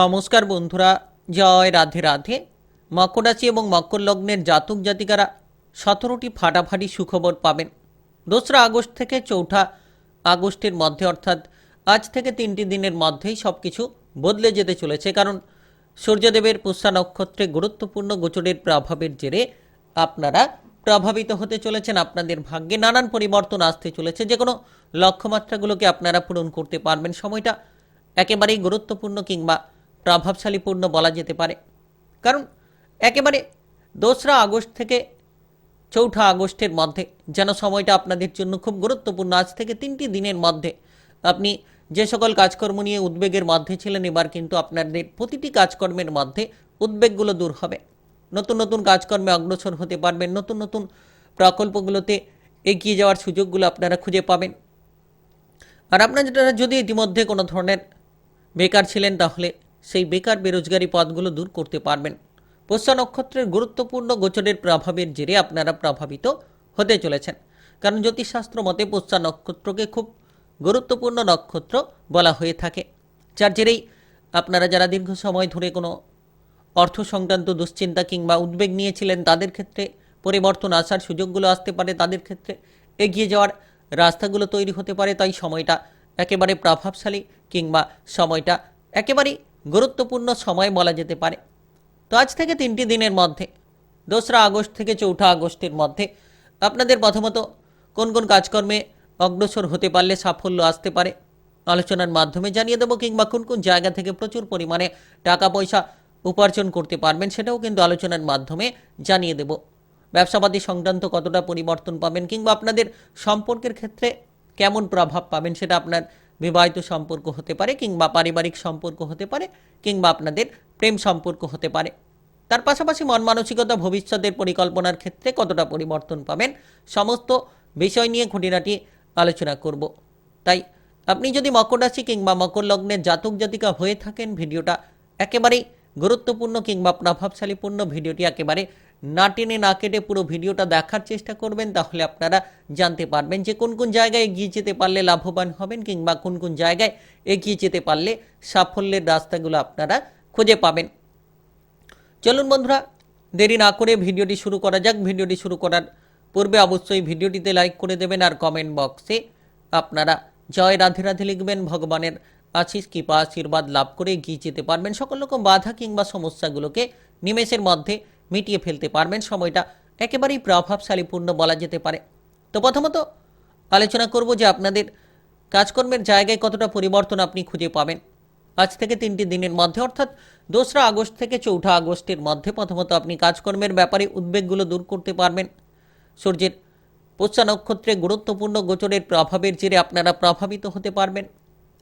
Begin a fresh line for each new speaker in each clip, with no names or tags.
নমস্কার বন্ধুরা, জয় রাধে রাধে। মকর রাশি এবং মকর লগ্নের জাতক জাতিকারা সতেরোটি ফাটাফাটি সুখবর পাবেন। দোসরা আগস্ট থেকে চৌঠা আগস্টের মধ্যে, অর্থাৎ আজ থেকে তিনটি দিনের মধ্যেই সব কিছু বদলে যেতে চলেছে। কারণ সূর্যদেবের পুষ্যা নক্ষত্রে গুরুত্বপূর্ণ গোচরের প্রভাবের জেরে আপনারা প্রভাবিত হতে চলেছেন, আপনাদের ভাগ্যে নানান পরিবর্তন আসতে চলেছে। যে কোনো লক্ষ্যমাত্রাগুলোকে আপনারা পূরণ করতে পারবেন। সময়টা একেবারেই গুরুত্বপূর্ণ কিংবা প্রভাবশালীপূর্ণ বলা যেতে পারে। কারণ একেবারে দোসরা আগস্ট থেকে চৌঠা আগস্টের মধ্যে যেন সময়টা আপনাদের জন্য খুব গুরুত্বপূর্ণ, আজ থেকে তিনটি দিনের মধ্যে আপনি যে সকল কাজকর্ম নিয়ে উদ্বেগের মধ্যে ছিলেন, এবার কিন্তু আপনাদের প্রতিটি কাজকর্মের মধ্যে উদ্বেগগুলো দূর হবে। নতুন নতুন কাজকর্মে অগ্রসর হতে পারবেন, নতুন নতুন প্রকল্পগুলোতে এগিয়ে যাওয়ার সুযোগগুলো আপনারা খুঁজে পাবেন। আর আপনারা যদি ইতিমধ্যে কোনো ধরনের বেকার ছিলেন, তাহলে সেই বেকার বেরোজগারি পদগুলো দূর করতে পারবেন। পোষা নক্ষত্রের গুরুত্বপূর্ণ গোচরের প্রভাবের জেরে আপনারা প্রভাবিত হতে চলেছেন। কারণ জ্যোতিষশাস্ত্র মতে পোষা নক্ষত্রকে খুব গুরুত্বপূর্ণ নক্ষত্র বলা হয়ে থাকে। যার জেরেই আপনারা যারা দীর্ঘ সময় ধরে কোনো অর্থ সংক্রান্ত দুশ্চিন্তা কিংবা উদ্বেগ নিয়েছিলেন, তাদের ক্ষেত্রে পরিবর্তন আসার সুযোগগুলো আসতে পারে, তাদের ক্ষেত্রে এগিয়ে যাওয়ার রাস্তাগুলো তৈরি হতে পারে। তাই সময়টা একেবারে প্রভাবশালী কিংবা সময়টা একেবারেই গুরুত্বপূর্ণ সময় বলা যেতে পারে। তো আজ থেকে তিনটি দিনের মধ্যে, দোসরা আগস্ট থেকে চৌঠা আগস্টের মধ্যে, আপনাদের প্রথমত কোন কোন কাজকর্মে অগ্রসর হতে পারলে সাফল্য আসতে পারে আলোচনার মাধ্যমে জানিয়ে দেবো, কিংবা কোন কোন জায়গা থেকে প্রচুর পরিমাণে টাকা পয়সা উপার্জন করতে পারবেন সেটাও কিন্তু আলোচনার মাধ্যমে জানিয়ে দেব। ব্যবসাবাদী সংক্রান্ত কতটা পরিবর্তন পাবেন, কিংবা আপনাদের সম্পর্কের ক্ষেত্রে কেমন প্রভাব পাবেন সেটা আপনার বিবাহিত সম্পর্ক হতে পারে কিংবা পারিবারিক সম্পর্ক হতে পারে কিংবা আপনাদের প্রেম সম্পর্ক হতে পারে। তার পাশাপাশি মন মানসিকতা, ভবিষ্যতের পরিকল্পনার ক্ষেত্রে কতটা পরিবর্তন পাবেন সমস্ত বিষয় নিয়ে খুঁটিনাটি আলোচনা করব। তাই আপনি যদি মকর রাশি কিংবা মকর লগ্নের জাতক জাতিকা হয়ে থাকেন, ভিডিওটা একেবারেই গুরুত্বপূর্ণ কিংবা প্রভাবশালীপূর্ণ, ভিডিওটি একেবারে না টেনে না কেটে পুরো ভিডিওটা দেখার চেষ্টা করবেন, তাহলে আপনারা জানতে পারবেন যে কোন কোন জায়গায় এগিয়ে যেতে পারলে লাভবান হবেন কিংবা কোন কোন জায়গায় এগিয়ে যেতে পারলে সাফল্যের রাস্তাগুলো আপনারা খুঁজে পাবেন। চলুন বন্ধুরা, দেরি না করে ভিডিওটি শুরু করা যাক। ভিডিওটি শুরু করার পূর্বে অবশ্যই ভিডিওটিতে লাইক করে দেবেন আর কমেন্ট বক্সে আপনারা জয় রাধে রাধে লিখবেন। ভগবানের আশিস কৃপা, আশীর্বাদ লাভ করে এগিয়ে যেতে পারবেন। সকল রকম বাধা কিংবা সমস্যাগুলোকে নিমেষের মধ্যে মিটিয়ে ফেলতে পারবেন। সময়টা একেবারেই প্রভাবশালীপূর্ণ বলা যেতে পারে। তো প্রথমত আলোচনা করব যে আপনাদের কাজকর্মের জায়গায় কতটা পরিবর্তন আপনি খুঁজে পাবেন। আজ থেকে তিনটি দিনের মধ্যে, অর্থাৎ দোসরা আগস্ট থেকে চৌঠা আগস্টের মধ্যে প্রথমত আপনি কাজকর্মের ব্যাপারে উদ্বেগগুলো দূর করতে পারবেন। সূর্যের পোষা নক্ষত্রে গুরুত্বপূর্ণ গোচরের প্রভাবের জেরে আপনারা প্রভাবিত হতে পারবেন।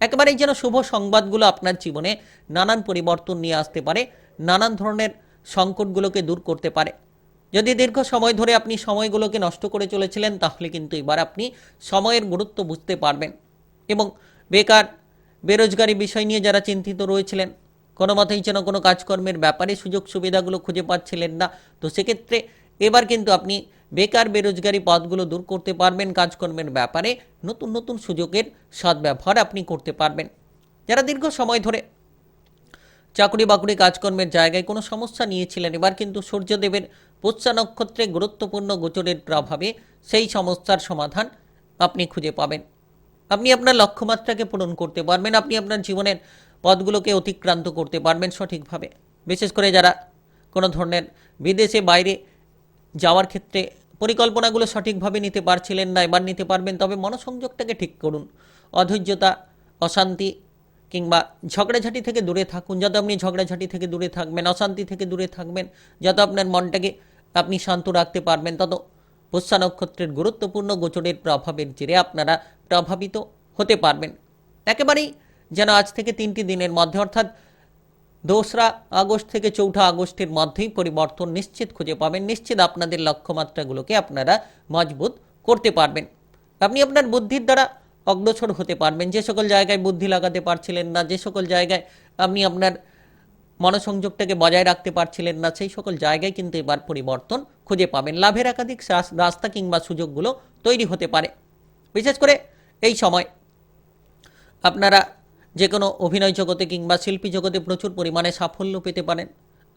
একেবারেই যেন শুভ সংবাদগুলো আপনার জীবনে নানান পরিবর্তন নিয়ে আসতে পারে। নানান ধরনের সংকটগুলোকে দূর করতে পারে। যদি দীর্ঘ সময় ধরে আপনি সময়গুলোকে নষ্ট করে চলেছিলেন, তাহলে কিন্তু এবার আপনি সময়ের গুরুত্ব বুঝতে পারবেন এবং বেকার, বেরোজগারি বিষয় নিয়ে যারা চিন্তিত রয়েছিলেন, কোনো মতেই যেন কোনো কাজকর্মের ব্যাপারে সুযোগ সুবিধাগুলো খুঁজে পাচ্ছিলেন না, তো সেক্ষেত্রে এবার কিন্তু আপনি বেকার, বেরোজগারি পদগুলো দূর করতে পারবেন, কাজকর্মের ব্যাপারে নতুন নতুন সুযোগের সদ্ব্যবহার আপনি করতে পারবেন। যারা দীর্ঘ সময় ধরে চাকরি বাকরি কাজকর্মের জায়গায় কোনো সমস্যা নিয়েছিলেন এবার কিন্তু সূর্যদেবের পুচ্ছা নক্ষত্রে গুরুত্বপূর্ণ গোচরের প্রভাবে সেই সমস্যার সমাধান আপনি খুঁজে পাবেন। আপনি আপনার লক্ষ্যমাত্রাকে পূরণ করতে পারবেন, আপনি আপনার জীবনের পথগুলোকে অতিক্রান্ত করতে পারবেন সঠিকভাবে। বিশেষ করে যারা কোনো ধরনের বিদেশে বাইরে যাওয়ার ক্ষেত্রে পরিকল্পনাগুলো সঠিকভাবে নিতে পারছিলেন না, এবার নিতে পারবেন, তবে মনসংযোগটাকে ঠিক করুন। অধৈর্যতা, অশান্তি কিংবা ঝগড়াঝাটি থেকে দূরে থাকুন। যত আপনি ঝগড়াঝাটি থেকে দূরে থাকবেন, অশান্তি থেকে দূরে থাকবেন, যত আপনার মনটাকে আপনি শান্ত রাখতে পারবেন, তত পুষ্যা নক্ষত্রের গুরুত্বপূর্ণ গোচরের প্রভাবের জেরে আপনারা প্রভাবিত হতে পারবেন। একেবারেই যেন আজ থেকে তিনটি দিনের মধ্যে, অর্থাৎ দোসরা আগস্ট থেকে চৌঠা আগস্টের মধ্যেই পরিবর্তন নিশ্চিত খুঁজে পাবেন। নিশ্চিত আপনাদের লক্ষ্যমাত্রাগুলোকে আপনারা মজবুত করতে পারবেন। আপনি আপনার বুদ্ধির দ্বারা অগ্রসর হতে পারবেন। যে সকল জায়গায় বুদ্ধি লাগাতে পারছিলেন না, যে সকল জায়গায় আপনি আপনার মনসংযোগটাকে বজায় রাখতে পারছিলেন না, সেই সকল জায়গায় কিন্তু এবার পরিবর্তন খুঁজে পাবেন। লাভের একাধিক রাস্তা কিংবা সুযোগগুলো তৈরি হতে পারে। বিশেষ করে এই সময় আপনারা যে কোনো অভিনয় জগতে কিংবা শিল্পী জগতে প্রচুর পরিমাণে সাফল্য পেতে পারেন।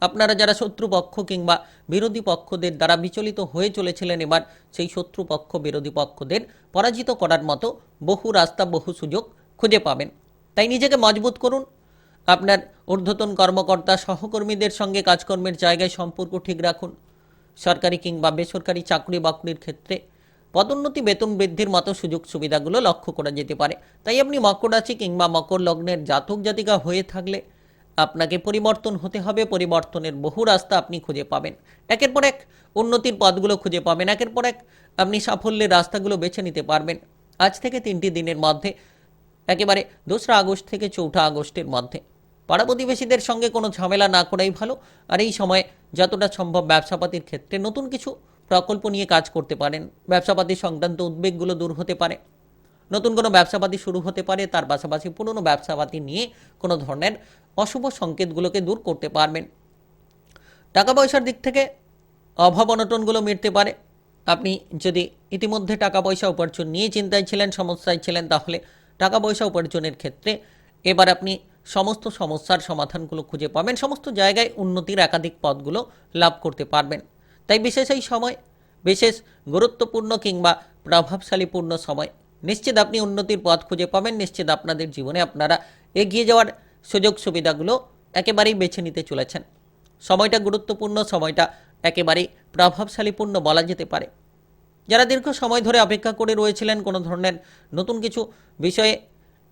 আপনারা যারা শত্রুপক্ষ কিংবা বিরোধী পক্ষদের দ্বারা বিচলিত হয়ে চলেছিলেন এবার, সেই শত্রুপক্ষ, বিরোধী পক্ষদের পরাজিত করার মতো বহু রাস্তা, বহু সুযোগ খুঁজে পাবেন। তাই নিজেকে মজবুত করুন। আপনার ঊর্ধ্বতন কর্মকর্তা, সহকর্মীদের সঙ্গে কাজকর্মের জায়গায় সম্পর্ক ঠিক রাখুন। সরকারি কিংবা বেসরকারি চাকরি বাকরির ক্ষেত্রে পদোন্নতি, বেতন বৃদ্ধির মতো সুযোগ সুবিধাগুলো লক্ষ্য করা যেতে পারে। তাই আপনি মকর রাশি কিংবা মকর লগ্নের জাতক জাতিকা হয়ে থাকলে আপনাকে পরিবর্তন হতে হবে, পরিবর্তনের বহু রাস্তা আপনি খুঁজে পাবেন। একের পর এক উন্নতির পথগুলো খুঁজে পাবেন, একের পর এক আপনি সাফল্যের রাস্তাগুলো বেছে নিতে পারবেন। আজ থেকে তিনটি দিনের মধ্যে, একেবারে দোসরা আগস্ট থেকে চৌঠা আগস্টের মধ্যে। পাড়া প্রতিবেশীদের সঙ্গে কোনো ঝামেলা না করাই ভালো, আর এই সময় যতটা সম্ভব ব্যবসাপাতির ক্ষেত্রে নতুন কিছু প্রকল্প নিয়ে কাজ করতে পারেন। ব্যবসাপাতি সংক্রান্ত উদ্বেগগুলো দূর হতে পারে। নতুন কোনো ব্যবসাপাতি শুরু হতে পারে, তার পাশাপাশি পুরনো ব্যবসাপাতি নিয়ে কোনো ধরনের অশুভ সংকেতগুলোকে দূর করতে পারবেন। টাকা পয়সার দিক থেকে অভাব অনটনগুলো মিটতে পারে। আপনি যদি ইতিমধ্যে টাকা পয়সা উপার্জন নিয়ে চিন্তায় ছিলেন, সমস্যায় ছিলেন, তাহলে টাকা পয়সা উপার্জনের ক্ষেত্রে এবার আপনি সমস্ত সমস্যার সমাধানগুলো খুঁজে পাবেন। সমস্ত জায়গায় উন্নতির একাধিক পথগুলো লাভ করতে পারবেন। তাই বিশেষ এই সময়, বিশেষ গুরুত্বপূর্ণ কিংবা প্রভাবশালীপূর্ণ সময় নিশ্চিত আপনি উন্নতির পথ খুঁজে পাবেন, নিশ্চিত আপনাদের জীবনে আপনারা এগিয়ে যাওয়ার সুযোগ সুবিধাগুলো একেবারেই বেছে নিতে চলেছেন। সময়টা গুরুত্বপূর্ণ, সময়টা একেবারেই প্রভাবশালীপূর্ণ বলা যেতে পারে। যারা দীর্ঘ সময় ধরে অপেক্ষা করে রয়েছিলেন কোনো ধরনের নতুন কিছু বিষয়ে,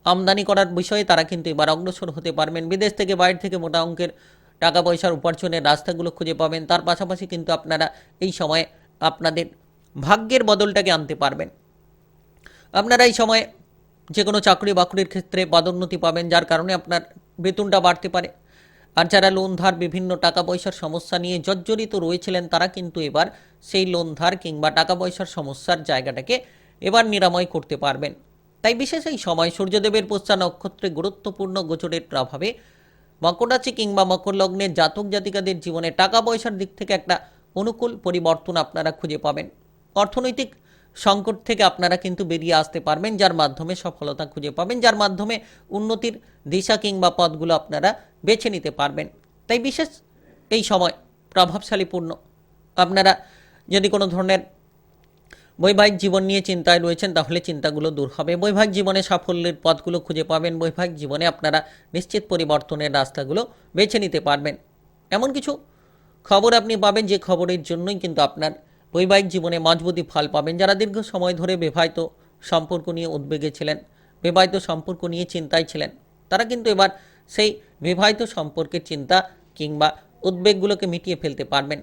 আমদানি করার বিষয়ে, তারা কিন্তু এবার অগ্রসর হতে পারবেন। বিদেশ থেকে, বাইরে থেকে মোটা অঙ্কের টাকা পয়সার উপার্জনের রাস্তাগুলো খুঁজে পাবেন। তার পাশাপাশি কিন্তু আপনারা এই সময়ে আপনাদের ভাগ্যের বদলটাকে আনতে পারবেন। আপনারা এই সময়ে যে কোনো চাকরি বাকরির ক্ষেত্রে পদোন্নতি পাবেন, যার কারণে আপনার বেতনটা বাড়তে পারে। আর যারা লোন ধার, বিভিন্ন টাকা পয়সার সমস্যা নিয়ে জর্জরিত রয়েছিলেন, তারা কিন্তু এবার সেই লোন ধার কিংবা টাকা পয়সার সমস্যার জায়গাটাকে এবার নিরাময় করতে পারবেন। তাই বিশেষ এই সময় সূর্যদেবের পোষা নক্ষত্রে গুরুত্বপূর্ণ গোচরের প্রভাবে মকর রাশি কিংবা মকর লগ্নের জাতক জাতিকাদের জীবনে টাকা পয়সার দিক থেকে একটা অনুকূল পরিবর্তন আপনারা খুঁজে পাবেন। অর্থনৈতিক সংকট থেকে আপনারা কিন্তু বেরিয়ে আসতে পারবেন, যার মাধ্যমে সফলতা খুঁজে পাবেন, যার মাধ্যমে উন্নতির দিশা কিংবা পথগুলো আপনারা বেছে নিতে পারবেন। তাই বিশেষ এই সময় প্রভাবশালীপূর্ণ আপনারা যদি কোনো ধরনের বৈবাহিক জীবন নিয়ে চিন্তায় রয়েছেন, তাহলে চিন্তাগুলো দূর হবে। বৈবাহিক জীবনে সাফল্যের পথগুলো খুঁজে পাবেন। বৈবাহিক জীবনে আপনারা নিশ্চিত পরিবর্তনের রাস্তাগুলো বেছে নিতে পারবেন। এমন কিছু খবর আপনি পাবেন, যে খবরের জন্যই কিন্তু আপনার বৈবাহিক জীবনে মজবুতি ফল পাবেন। যারা দীর্ঘ সময় ধরে বিবাহিত সম্পর্ক নিয়ে উদ্বেগে ছিলেন, বিবাহিত সম্পর্ক নিয়ে চিন্তায় ছিলেন, তারা কিন্তু এবার সেই বিবাহিত সম্পর্কের চিন্তা কিংবা উদ্বেগগুলোকে মিটিয়ে ফেলতে পারবেন।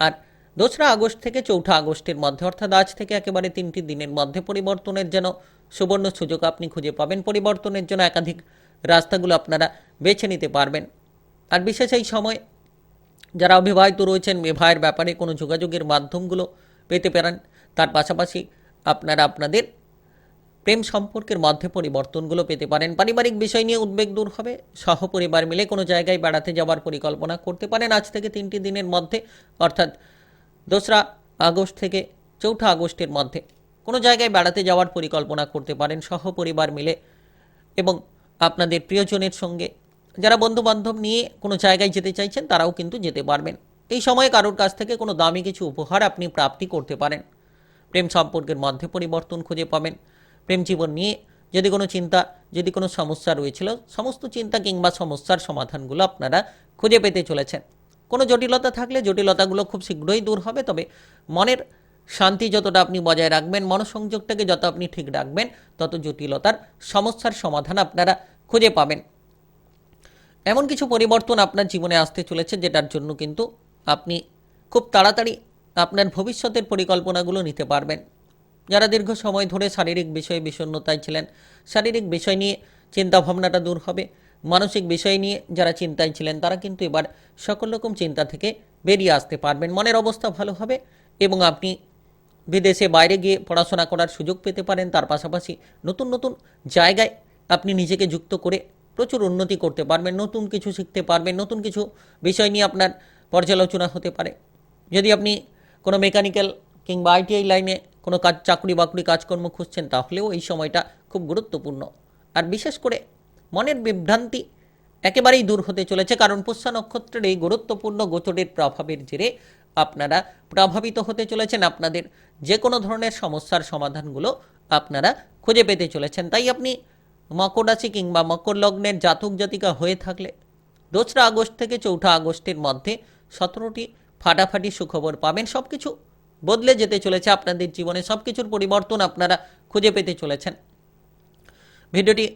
আর দোসরা আগস্ট থেকে চৌঠা আগস্টের মধ্যে, অর্থাৎ আজ থেকে একেবারে তিনটি দিনের মধ্যে পরিবর্তনের যেন সুবর্ণ সুযোগ আপনি খুঁজে পাবেন। পরিবর্তনের জন্য একাধিক রাস্তাগুলো আপনারা বেছে নিতে পারবেন। আর বিশেষ এই সময় যারা অবিবাহিত রয়েছেন, বিবাহের ব্যাপারে কোনো যোগাযোগের মাধ্যমগুলো পেতে পারেন। তার পাশাপাশি আপনারা আপনাদের প্রেম সম্পর্কের মধ্যে পরিবর্তনগুলো পেতে পারেন। পারিবারিক বিষয় নিয়ে উদ্বেগ দূর হবে। সহপরিবার মিলে কোনো জায়গায় বেড়াতে যাওয়ার পরিকল্পনা করতে পারেন আজ থেকে তিনটি দিনের মধ্যে। অর্থাৎ দোসরা আগস্ট থেকে চৌঠা আগস্টের মধ্যে কোনো জায়গায় বেড়াতে যাওয়ার পরিকল্পনা করতে পারেন সহপরিবার মিলে। এবং আপনাদের প্রিয়জনের সঙ্গে যারা বন্ধু বান্ধব নিয়ে কোনো জায়গায় যেতে চাইছেন, তারাও কিন্তু যেতে পারবেন। এই সময়ে কারোর কাছ থেকে কোনো দামি কিছু উপহার আপনি প্রাপ্তি করতে পারেন। প্রেম সম্পর্কের মধ্যে পরিবর্তন খুঁজে পাবেন। প্রেম জীবন নিয়ে যদি কোনো চিন্তা, যদি কোনো সমস্যা রয়েছিল, সমস্ত চিন্তা কিংবা সমস্যার সমাধানগুলো আপনারা খুঁজে পেতে চলেছেন। কোনো জটিলতা থাকলে জটিলতাগুলো খুব শীঘ্রই দূর হবে, তবে মনের শান্তি যতটা আপনি বজায় রাখবেন, মনসংযোগটাকে যত আপনি ঠিক রাখবেন, তত জটিলতার সমস্যার সমাধান আপনারা খুঁজে পাবেন। এমন কিছু পরিবর্তন আপনার জীবনে আসতে চলেছে যেটার জন্য কিন্তু আপনি খুব তাড়াতাড়ি আপনার ভবিষ্যতের পরিকল্পনাগুলো নিতে পারবেন। যারা দীর্ঘ সময় ধরে শারীরিক বিষয়ে বিষণ্ণতায় ছিলেন, শারীরিক বিষয় নিয়ে চিন্তাভাবনাটা দূর হবে, মানসিক বিষয় নিয়ে যারা চিন্তায় ছিলেন, তারা কিন্তু এবার সকল রকম চিন্তা থেকে বেরিয়ে আসতে পারবেন। মনের অবস্থা ভালো হবে এবং আপনি বিদেশে বাইরে গিয়ে পড়াশোনা করার সুযোগ পেতে পারেন। তার পাশাপাশি নতুন নতুন জায়গায় আপনি নিজেকে যুক্ত করে প্রচুর উন্নতি করতে পারবেন, নতুন কিছু শিখতে পারবেন, নতুন কিছু বিষয় নিয়ে আপনার পর্যালোচনা হতে পারে। যদি আপনি কোনো মেকানিক্যাল কিংবা আইটিআই লাইনে কোনো কাজ, চাকরি বাকরি কাজকর্ম খুঁজছেন, তাহলেও এই সময়টা খুব গুরুত্বপূর্ণ। আর বিশেষ করে মনের বিভ্রান্তি একেবারেই দূর হতে চলেছে, কারণ পুষ্যা নক্ষত্রের এই গুরুত্বপূর্ণ গোচরের প্রভাবের জেরে আপনারা প্রভাবিত হতে চলেছেন, আপনাদের যে কোনো ধরনের সমস্যার সমাধানগুলো আপনারা খুঁজে পেতে চলেছেন। তাই আপনি মকর রাশি কিংবা মকর লগ্নের জাতক জাতিকা হয়ে থাকলে দোসরা আগস্ট থেকে চৌঠা আগস্টের মধ্যে সতেরোটি ফাটাফাটি সুখবর পাবেন। সব কিছু বদলে যেতে চলেছে আপনাদের জীবনে। সব কিছুর পরিবর্তন আপনারা খুঁজে পেতে চলেছেন। ভিডিওটি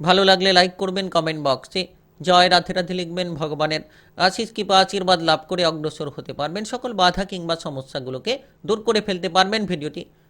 ভালো লাগলে লাইক করবেন, কমেন্ট বক্সে জয় রাধে রাধে লিখবেন, ভগবানের আশিস কৃপা, আশীর্বাদ লাভ করে অগ্রসর হতে পারবেন। সকল বাধা কিংবা সমস্যাগুলোকে দূর করে ফেলতে পারবেন। ভিডিওটি